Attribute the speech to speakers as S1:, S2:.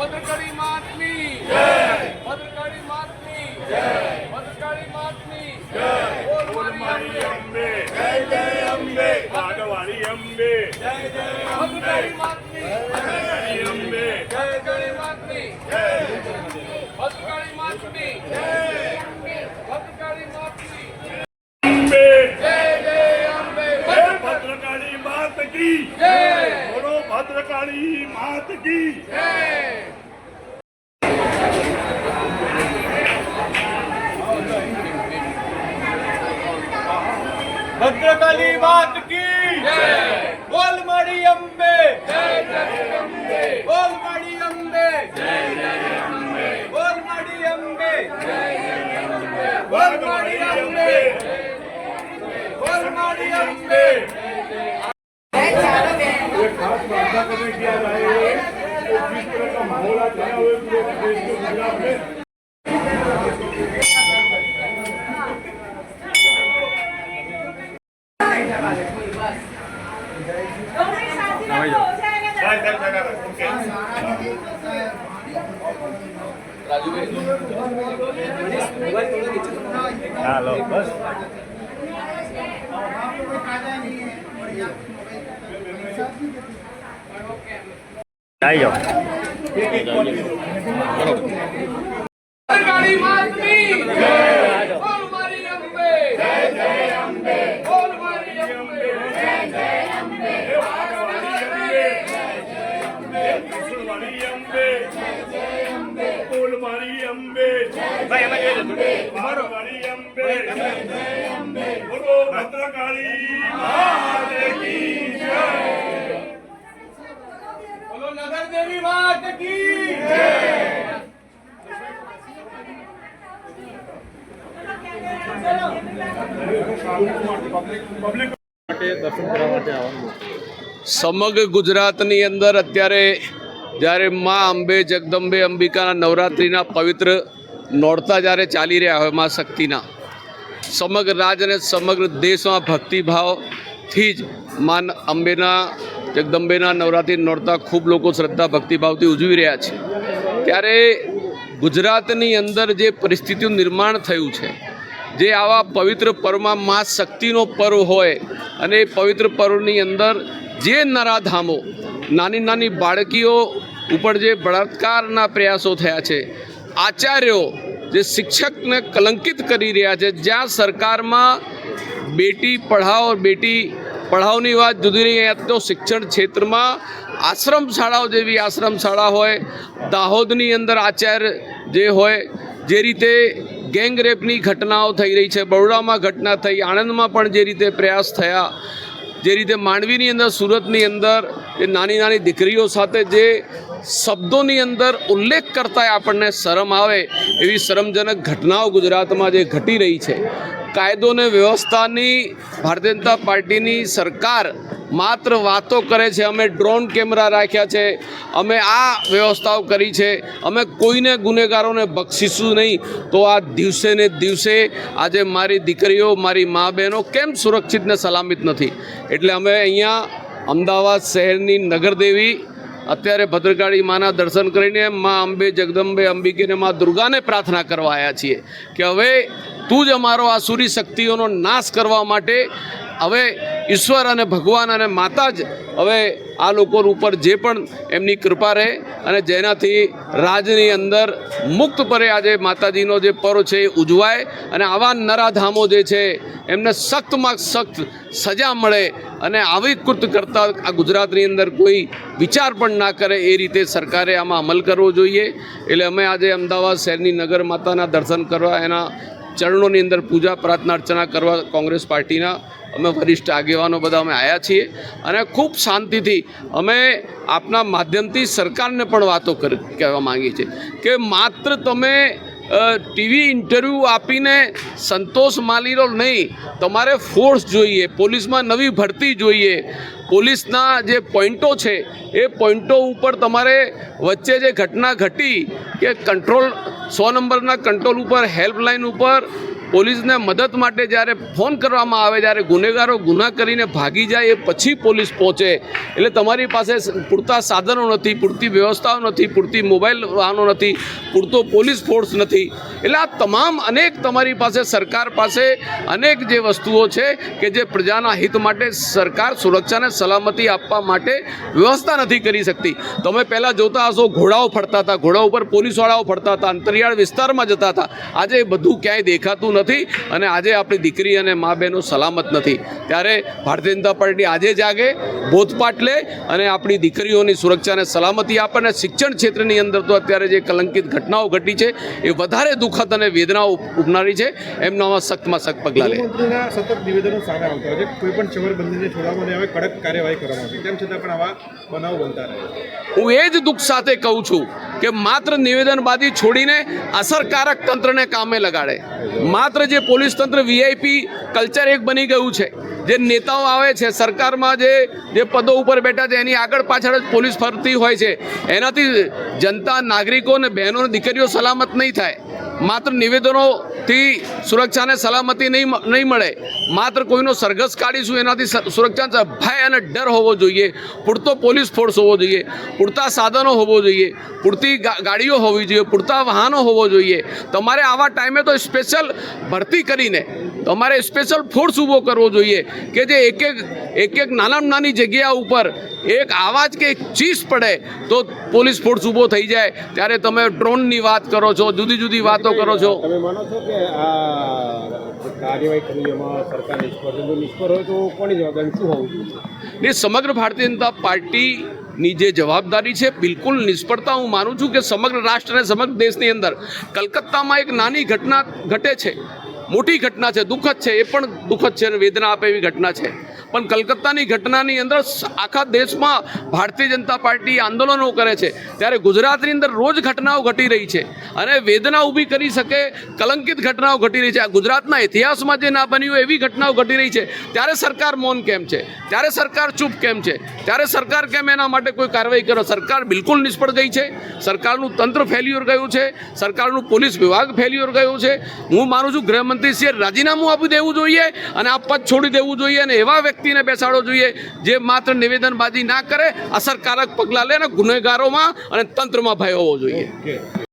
S1: ભદ્રકાળી માતની ભદ્રકાળી માતની ભદ્રકાળી માતની બોલ મારી અંબે.
S2: વાઘવાળી અંબે
S1: ભદ્રકાળી માતની
S2: વાઘવાળી અંબે
S1: ભદ્રકાળી માતની ભદ્રકાળી માતની ભદ્રકાળી માતની
S2: અંબે
S1: જય જય અંબે
S2: હે ભદ્રકાળી માત કી
S1: જય
S2: બોલો ભદ્રકાળી માત કી
S1: જય
S3: ભદ્રકાલી માત કી બોલ મારી અંબે બોલ મારી અંબે બોલ મારી અંબે બોલ મારી અંબે બોલ મારી અંબે
S2: ये હાલો બસ આવી જાઓ વાળી અંબે. બોલો ભદ્રકાળી માત કી જય.
S3: બોલો નગર દેવી માત કી
S2: પબ્લિક
S1: સમગ્ર ગુજરાતની અંદર અત્યારે જ્યારે મા અંબે જગદંબે અંબિકાના નવરાત્રિના પવિત્ર નોરતા જ્યારે ચાલી રહ્યા હોય મા શક્તિના, સમગ્ર રાજ અને સમગ્ર દેશમાં ભક્તિભાવથી જ માન અંબેના, જગદંબેના નવરાત્રિ નોરતા ખૂબ લોકો શ્રદ્ધા, ભક્તિભાવથી ઉજવી રહ્યા છે. ત્યારે ગુજરાતની અંદર જે પરિસ્થિતિનું નિર્માણ થયું છે, જે આવા પવિત્ર પર્વમાં મા શક્તિનો પર્વ હોય અને એ પવિત્ર પર્વની અંદર જે નરાધામો, નાની નાની બાળકીઓ ઉપર જે બળાત્કારના પ્રયાસો થયા છે આચાર્યો જે શિક્ષકને કલંકિત કરી રહ્યા છે, જ્યાં સરકારમાં બેટી પઢાઓ, બેટી પઢાવની વાત જુદી રહી તો શિક્ષણ ક્ષેત્રમાં આશ્રમ શાળાઓ જેવી આશ્રમ શાળા હોય, દાહોદની અંદર આચાર્ય જે હોય, જે રીતે ગેંગ રેપની ઘટનાઓ થઈ રહી છે, બરોડામાં ઘટના થઈ, આણંદમાં પણ જે રીતે પ્રયાસ થયા, જે રીતે માંડવીની અંદર, સુરતની અંદર એ નાની નાની દીકરીઓ સાથે જે શબ્દોની અંદર ઉલ્લેખ કરતા આપણને શરમ આવે એવી શરમજનક ઘટનાઓ ગુજરાતમાં જે ઘટી રહી છે. કાયદો ને વ્યવસ્થાની ભારતીય જનતા પાર્ટીની સરકાર માત્ર વાતો કરે છે, અમે ડ્રોન કેમેરા રાખ્યા છે, અમે આ વ્યવસ્થાઓ કરી છે, અમે કોઈને ગુનેગારોને બક્ષીશું નહીં. તો આ દિવસે ને દિવસે આજે મારી દીકરીઓ, મારી મા બહેનો કેમ સુરક્ષિત ને સલામિત નથી? એટલે અમે અહીંયા અમદાવાદ શહેરની નગરદેવી અત્યારે ભદ્રકાળી માના દર્શન કરીને મા અંબે, જગદંબે, અંબિકેને, મા દુર્ગાને પ્રાર્થના કરવા આવ્યા છીએ કે હવે તું જ અમારો આ સૂરી શક્તિઓનો નાશ કરવા માટે હવે ઈશ્વર અને ભગવાન અને માતા જ હવે આ લોકો ઉપર જે પણ એમની કૃપા રહે અને જેનાથી રાજની અંદર મુક્તપણે આજે માતાજીનો જે પર્વ છે એ ઉજવાય અને આવા નરાધામો જે છે એમને સખ્તમાં સખ્ત સજા મળે અને આવી કૃત કરતા આ ગુજરાતની અંદર કોઈ વિચાર પણ ના કરે એ રીતે સરકારે આમાં અમલ કરવો જોઈએ. એટલે અમે આજે અમદાવાદ શહેરની નગર માતાના દર્શન કરવા એના ચરણોની અંદર પૂજા, પ્રાર્થના, અર્ચના કરવા કોંગ્રેસ પાર્ટીના અમે વરિષ્ઠ આગેવાનો બધા અમે આવ્યા છીએ અને ખૂબ શાંતિથી અમે આપના માધ્યમથી સરકારને પણ વાતો કહેવા માંગીએ છીએ કે માત્ર તમે ટીવી ઇન્ટરવ્યૂ આપીને સંતોષ માલી લો નહીં, તમારે ફોર્સ જોઈએ, પોલીસમાં નવી ભરતી જોઈએ, પોલીસના જે પોઈન્ટો છે, એ પોઈન્ટો ઉપર તમારે વચ્ચે જે ઘટના ઘટી કે કંટ્રોલ સો નંબરના કંટ્રોલ ઉપર હેલ્પલાઇન ઉપર પોલીસને મદદ માટે જ્યારે ફોન કરવામાં આવે, જ્યારે ગુનેગારો ગુના કરીને ભાગી જાય, એ પછી પોલીસ પહોંચે. એટલે તમારી પાસે પૂરતા સાધનો નથી, પૂરતી વ્યવસ્થાઓ નથી, પૂરતી મોબાઈલ વાહનો નથી, પૂરતો પોલીસ ફોર્સ નથી. એટલે આ તમામ અનેક તમારી પાસે, સરકાર પાસે અનેક જે વસ્તુઓ છે કે જે પ્રજાના હિત માટે સરકાર સુરક્ષાને સલામતી આપવા માટે વ્યવસ્થા નથી કરી શકતી. તમે પહેલાં જોતા હશો, ઘોડાઓ ફરતા હતા ઘોડા ઉપર પોલીસવાળાઓ ફરતા હતા, અંતરિયાળ વિસ્તારમાં જતા હતા. આજે એ બધું ક્યાંય દેખાતું નથી અને આજે આપણી દીકરી અને મા બહેનો સલામત નથી. ત્યારે ભારતીય જનતા પાર્ટી આજે જાગે બોધપાઠ લે અને આપણી દીકરીઓની સુરક્ષાને સલામતી આપે અને શિક્ષણ ક્ષેત્રની અંદર તો અત્યારે જે કલંકિત ઘટનાઓ ઘટી છે એ વધારે દુઃખદ અને વેદનાઓ ઉપનારી છે. એમનામાં સખ્તમાં સખ્ત પગલાં લે.
S4: સતત નિવેદનો સામે આવતા હોય છે. કોઈ પણ ચવરબંધીને છોડાવવામાં આવે કડક કાર્યવાહી કરવામાં આવશે. તેમ છતાં પણ આવા બનાવ બનતા રહે
S1: હું એ જ દુઃખ સાથે કહું છું કે માત્ર નિવેદનબાજી છોડીને અસરકારક તંત્રને કામે લગાડે. માત્ર જે પોલીસ તંત્ર વીઆઈપી કલ્ચર એક બની ગયું છે, જે નેતાઓ આવે છે, સરકારમાં જે જે પદો ઉપર બેઠા છે, એની આગળ પાછળ જ પોલીસ ફરતી હોય છે. એનાથી જનતા, નાગરિકો અને બહેનો દીકરીઓ સલામત નહીં થાય. માત્ર નિવેદનોથી સુરક્ષાને સલામતી નહીં નહીં મળે. માત્ર કોઈનો સરઘસ કાઢીશું એનાથી સુરક્ષા ભય અને ડર હોવો જોઈએ. પૂરતો પોલીસ ફોર્સ હોવો જોઈએ. પૂરતા સાધનો હોવો જોઈએ. પૂરતી ગાડીઓ હોવી જોઈએ. પૂરતા વાહનો હોવો જોઈએ. તમારે આવા ટાઈમે તો સ્પેશિયલ ભરતી કરીને તમારે સ્પેશિયલ ફોર્સ ઊભો કરવો જોઈએ કે જે એક એક એક એક નાનામાં નાની જગ્યા ઉપર એક આવાજ કે એક ચીસ પડે તો પોલીસ ફોર્સ ઊભો થઈ જાય. ત્યારે તમે ડ્રોનની વાત કરો છો જુદી જુદી વાતો કરો છો.
S5: તમે માનો છો કે આ
S1: ને સમગ્ર ભારતીય જનતા પાર્ટીની જે જવાબદારી છે બિલકુલ નિષ્ફળતા હું માનું છું કે સમગ્ર રાષ્ટ્ર અને સમગ્ર દેશની અંદર કલકત્તામાં એક નાની ઘટના ઘટે છે. મોટી ઘટના છે દુઃખદ છે એ પણ દુઃખદ છે અને વેદના આપે એવી ઘટના છે. પણ કલકત્તાની ઘટનાની અંદર આખા દેશમાં ભારતીય જનતા પાર્ટી આંદોલનો કરે છે. ત્યારે ગુજરાતની અંદર રોજ ઘટનાઓ ઘટી રહી છે. અને વેદના ઊભી કરી શકે, કલંકિત ઘટનાઓ ઘટી રહી છે. આ ગુજરાતના ઇતિહાસમાં જે ના બન્યું એવી ઘટનાઓ ઘટી રહી છે. ત્યારે સરકાર મૌન કેમ છે? ત્યારે સરકાર ચૂપ કેમ છે? ત્યારે સરકાર કેમ એના માટે કોઈ કાર્યવાહી કરો? સરકાર બિલકુલ નિષ્ફળ ગઈ છે. સરકારનું તંત્ર ફેલ્યુઅર ગયું છે. સરકારનું પોલીસ વિભાગ ફેલ્યુઅર ગયું છે. હું માનું છું ગૃહમંત્રીશ્રીએ રાજીનામું આપી દેવું જોઈએ અને આ પદ છોડી દેવું જોઈએ અને એવા વ્યક્તિને બેસાડવો જોઈએ, જે માત્ર નિવેદનબાજી ના કરે, અસરકારક પગલાં લે અને ગુનેગારોમાં અને તંત્રમાં ભય હોવો જોઈએ.